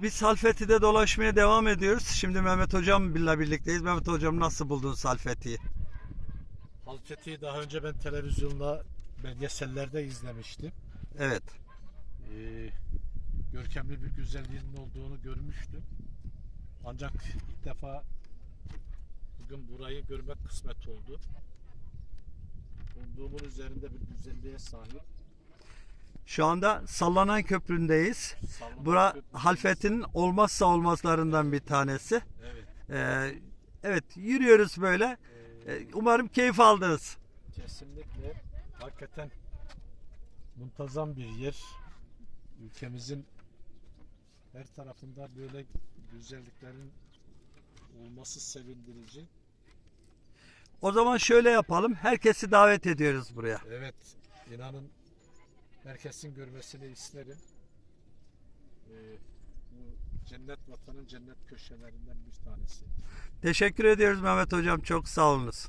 Biz Salfeti'de dolaşmaya devam ediyoruz. Şimdi Mehmet Hocam'la birlikteyiz. Mehmet Hocam nasıl buldun Salfeti'yi? Halfeti'yi daha önce ben televizyonda belgesellerde izlemiştim. Evet. Ee, görkemli bir güzelliğinin olduğunu görmüştüm. Ancak ilk defa bugün burayı görmek kısmet oldu. Umduğumun üzerinde bir güzelliğe sahip. Şu anda Sallanan Köprü'ndeyiz. Sallanan Bura Köprüsü'ndeyiz. Halfeti'nin olmazsa olmazlarından bir tanesi. Evet. Ee, evet yürüyoruz böyle. ee, Ee, Umarım keyif aldınız. Kesinlikle hakikaten muntazam bir yer. Ülkemizin her tarafında böyle güzelliklerin olması sevindirici. O zaman şöyle yapalım. Herkesi davet ediyoruz buraya. Evet, inanın herkesin görmesini isterim. Ee, bu cennet vatanın cennet köşelerinden bir tanesi. Teşekkür ediyoruz Mehmet Hocam. Çok sağ olunuz.